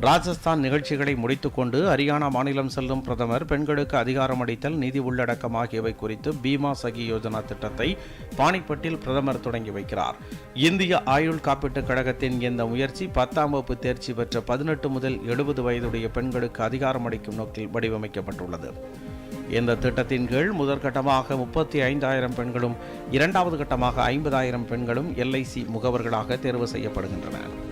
ராஜஸ்தான் நிகழ்ச்சிகளை முடித்துக்கொண்டு ஹரியானா மாநிலம் செல்லும் பிரதமர் பெண்களுக்கு அதிகாரம் அளித்தல் நிதி உள்ளடக்கம் ஆகியவை குறித்து பீமா சகி யோஜனா திட்டத்தை பானிப்பட்டில் பிரதமர் தொடங்கி வைக்கிறார். இந்திய ஆயுள் காப்பீட்டுக் கழகத்தின் இந்த முயற்சி பத்தாம் வகுப்பு தேர்ச்சி பெற்ற பதினெட்டு முதல் எழுபது வயதுடைய பெண்களுக்கு அதிகாரம் அளிக்கும் நோக்கில் வடிவமைக்கப்பட்டுள்ளது. இந்த திட்டத்தின் கீழ் முதற்கட்டமாக முப்பத்தி ஐந்தாயிரம் பெண்களும் இரண்டாவது கட்டமாக ஐம்பதாயிரம் பெண்களும் எல்ஐசி முகவர்களாக தேர்வு செய்யப்படுகின்றனர்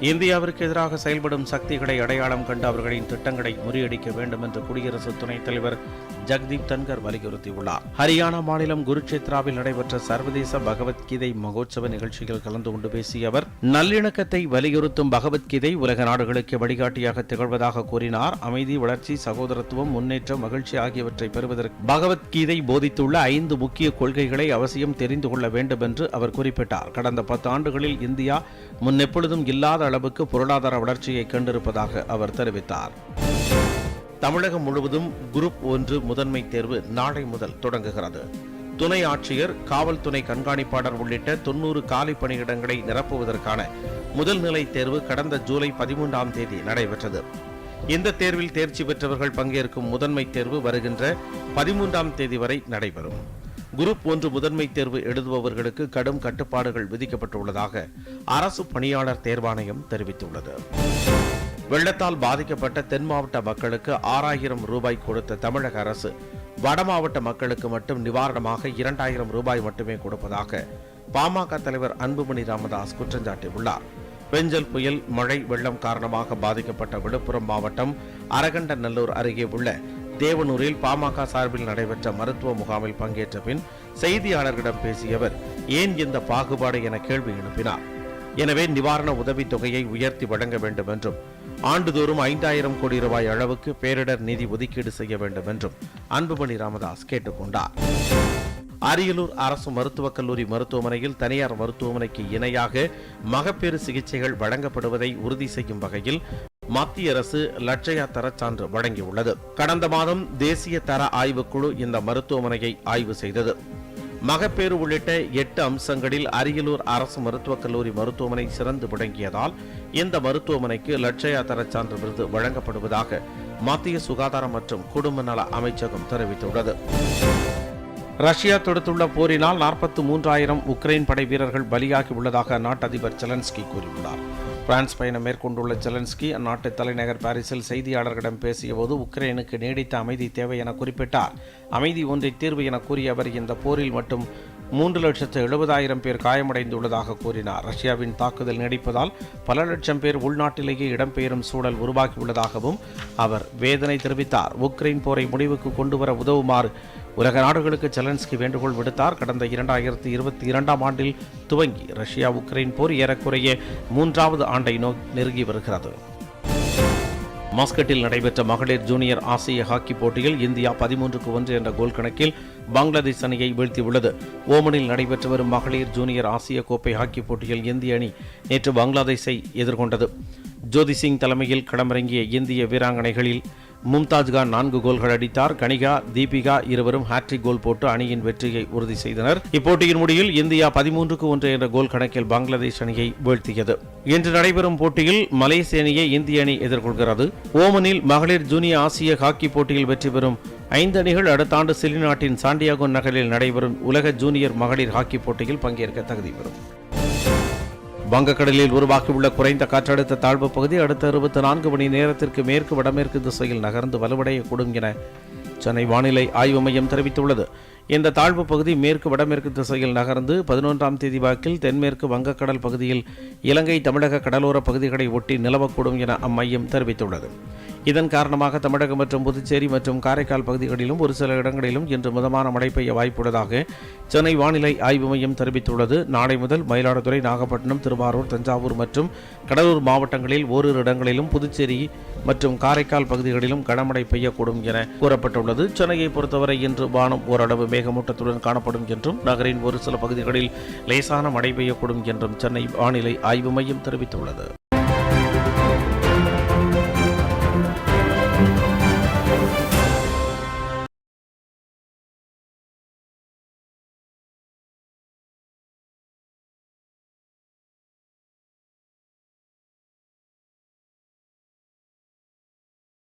இந்தியாவிற்கு எதிராக செயல்படும் சக்திகளை அடையாளம் கண்டு அவர்களின் திட்டங்களை முறியடிக்க வேண்டும் என்று குடியரசு துணைத் தலைவர் ஜக்தீப் தன்கர் வலியுறுத்தியுள்ளார். ஹரியானா மாநிலம் குருட்சேத்ராவில் நடைபெற்ற சர்வதேச பகவத்கீதை மகோத்சவ நிகழ்ச்சியில் கலந்து கொண்டு பேசிய அவர் நல்லிணக்கத்தை வலியுறுத்தும் பகவத்கீதை உலக நாடுகளுக்கு வழிகாட்டியாக திகழ்வதாக கூறினார். அமைதி வளர்ச்சி சகோதரத்துவம் முன்னேற்றம் மகிழ்ச்சி ஆகியவற்றை பெறுவதற்கு பகவத்கீதை போதித்துள்ள ஐந்து முக்கிய கொள்கைகளை அவசியம் தெரிந்து கொள்ள வேண்டும் என்று அவர் குறிப்பிட்டார். கடந்த பத்து ஆண்டுகளில் இந்தியா முன்னெப்பொழுதும் இல்லாத அளவுக்கு பொருளாதார வளர்ச்சியை கண்டிருப்பதாக அவர் தெரிவித்தார். தமிழகம் முழுவதும் குரூப் ஒன்று முதன்மை தேர்வு நாளை முதல் தொடங்குகிறது. துணை ஆட்சியர் காவல்துறை கண்காணிப்பாளர் உள்ளிட்ட தொன்னூறு காலி பணியிடங்களை நிரப்புவதற்கான முதல் நிலை தேர்வு கடந்த ஜூலை பதிமூன்றாம் தேதி நடைபெற்றது. இந்த தேர்வில் தேர்ச்சி பெற்றவர்கள் பங்கேற்கும் முதன்மை தேர்வு வருகின்ற பதிமூன்றாம் தேதி வரை நடைபெறும். குரூப் ஒன்று முதன்மை தேர்வு எழுதுபவர்களுக்கு கடும் கட்டுப்பாடுகள் விதிக்கப்பட்டுள்ளதாக அரசு பணியாளர் தேர்வாணையம் தெரிவித்துள்ளது. வெள்ளத்தால் பாதிக்கப்பட்ட தென் மாவட்ட மக்களுக்கு ஆறாயிரம் ரூபாய் கொடுத்த தமிழக அரசு வட மாவட்ட மக்களுக்கு மட்டும் நிவாரணமாக இரண்டாயிரம் ரூபாய் மட்டுமே கொடுப்பதாக பாமக தலைவர் அன்புமணி ராமதாஸ் குற்றம் சாட்டியுள்ளார். பெஞ்சல் புயல் மழை வெள்ளம் காரணமாக பாதிக்கப்பட்ட விழுப்புரம் மாவட்டம் அரகண்டநல்லூர் அருகே உள்ள தேவனூரில் பாமக சார்பில் நடைபெற்ற மருத்துவ முகாமில் பங்கேற்ற பின் செய்தியாளர்களிடம் பேசிய அவர் ஏன் இந்த பாகுபாடு? என கேள்வி எழுப்பினார். எனவே நிவாரண உதவித் தொகையை உயர்த்தி வழங்க வேண்டும் என்றும் ஆண்டுதோறும் ஐந்தாயிரம் கோடி ரூபாய் அளவுக்கு பேரிடர் நிதி ஒதுக்கீடு செய்ய வேண்டும் என்றும் அன்புமணி ராமதாஸ் கேட்டுக்கொண்டார். அரியலூர் அரசு மருத்துவக் கல்லூரி மருத்துவமனையில் தனியார் மருத்துவமனைக்கு இணையாக மகப்பேறு சிகிச்சைகள் வழங்கப்படுவதை உறுதி செய்யும் வகையில் மத்திய அரசு லட்சயா தரச்சான்று வழங்கியுள்ளது. கடந்த மாதம் தேசிய தர ஆய்வுக்குழு இந்த மருத்துவமனையை ஆய்வு செய்தது. மகப்பேறு உள்ளிட்ட எட்டு அம்சங்களில் அரியலூர் அரசு மருத்துவக் கல்லூரி மருத்துவமனை சிறந்து விளங்கியதால் இந்த மருத்துவமனைக்கு லட்சயா சான்று விருது வழங்கப்படுவதாக மத்திய சுகாதாரம் மற்றும் குடும்ப நல அமைச்சகம் தெரிவித்துள்ளது. ரஷ்யா தொடுத்துள்ள போரினால் நாற்பத்தி மூன்றாயிரம் உக்ரைன் படை வீரர்கள் பலியாகி உள்ளதாக அந்நாட்டு அதிபர் செலன்ஸ்கி கூறியுள்ளார். பிரான்ஸ் பயணம் மேற்கொண்டுள்ள செலன்ஸ்கி அந்நாட்டு தலைநகர் பாரிஸில் செய்தியாளர்களிடம் பேசியபோது உக்ரைனுக்கு நீடித்த அமைதி தேவை என குறிப்பிட்டார். அமைதி ஒன்றை தீர்வு என கூறிய அவர் இந்த போரில் மட்டும் மூன்று லட்சத்து எழுபதாயிரம் பேர் காயமடைந்துள்ளதாக கூறினார். ரஷ்யாவின் தாக்குதல் நீடிப்பதால் பல லட்சம் பேர் உள்நாட்டிலேயே இடம்பெயரும் சூழல் உருவாகியுள்ளதாகவும் அவர் வேதனை தெரிவித்தார். உக்ரைன் போரை முடிவுக்கு கொண்டுவர உதவுமாறு உலக நாடுகளுக்கு செலன்ஸ்கி வேண்டுகோள் விடுத்தார். கடந்த இரண்டாயிரத்தி இருபத்தி இரண்டாம் ஆண்டில் துவங்கி ரஷ்யா உக்ரைன் போர் ஏறக்குறைய மூன்றாவது ஆண்டை நெருங்கி வருகிறது. மாஸ்கட்டில் நடைபெற்ற மகளிர் ஜூனியர் ஆசிய ஹாக்கி போட்டியில் இந்தியா பதிமூன்றுக்கு ஒன்று என்ற கோல் கணக்கில் பங்களாதேஷ் அணியை வீழ்த்தியுள்ளது. ஓமனில் நடைபெற்று வரும் மகளிர் ஜூனியர் ஆசிய கோப்பை ஹாக்கி போட்டியில் இந்திய அணி நேற்று பங்களாதேஷை எதிர்கொண்டது. ஜோதி சிங் தலைமையில் களமிறங்கிய இந்திய வீராங்கனைகளில் மும்தாஜ் கான் நான்கு கோல்கள் அடித்தார். கனிகா தீபிகா இருவரும் ஹாட்ரிக் கோல் போட்டு அணியின் வெற்றியை உறுதி செய்தனர். இப்போட்டியின் முடிவில் இந்தியா பதிமூன்றுக்கு ஒன்று என்ற கோல் கணக்கில் பங்களாதேஷ் அணியை வீழ்த்தியது. இன்று நடைபெறும் போட்டியில் மலேசிய அணியை இந்திய அணி எதிர்கொள்கிறது. ஓமனில் மகளிர் ஜூனியர் ஆசிய ஹாக்கி போட்டியில் வெற்றி பெறும் ஐந்து அணிகள் அடுத்த ஆண்டு சிலி நாட்டின் சாண்டியாகோ நகரில் நடைபெறும் உலக ஜூனியர் மகளிர் ஹாக்கி போட்டியில் பங்கேற்க தகுதி பெறும். வங்கக்கடலில் உருவாகியுள்ள குறைந்த காற்றழுத்த தாழ்வு பகுதி அடுத்த இருபத்தி நான்கு மணி நேரத்திற்கு மேற்கு வடமேற்கு திசையில் நகர்ந்து வலுவடையக்கூடும் என சென்னை வானிலை ஆய்வு மையம் தெரிவித்துள்ளது. இந்த தாழ்வு பகுதி மேற்கு வடமேற்கு திசையில் நகர்ந்து பதினொன்றாம் தேதி வாக்கில் தென்மேற்கு வங்கக்கடல் பகுதியில் இலங்கை தமிழக கடலோர பகுதிகளை ஒட்டி நிலவக்கூடும் என அம்மையம் தெரிவித்துள்ளது. இதன் காரணமாக தமிழகம் மற்றும் புதுச்சேரி மற்றும் காரைக்கால் பகுதிகளிலும் ஒரு சில இடங்களிலும் இன்று மிதமான மழை பெய்ய வாய்ப்புள்ளதாக சென்னை வானிலை ஆய்வு மையம் தெரிவித்துள்ளது. நாளை முதல் மயிலாடுதுறை நாகப்பட்டினம் திருவாரூர் தஞ்சாவூர் மற்றும் கடலூர் மாவட்டங்களில் ஓரிரு இடங்களிலும் புதுச்சேரி மற்றும் காரைக்கால் பகுதிகளிலும் கனமழை பெய்யக்கூடும் என கூறப்பட்டுள்ளது. சென்னையை பொறுத்தவரை இன்று வானம் ஓரளவு மேகமூட்டத்துடன் காணப்படும் என்றும் நகரின் ஒரு சில பகுதிகளில் லேசான மழை பெய்யக்கூடும் என்றும் சென்னை வானிலை ஆய்வு மையம் தெரிவித்துள்ளது.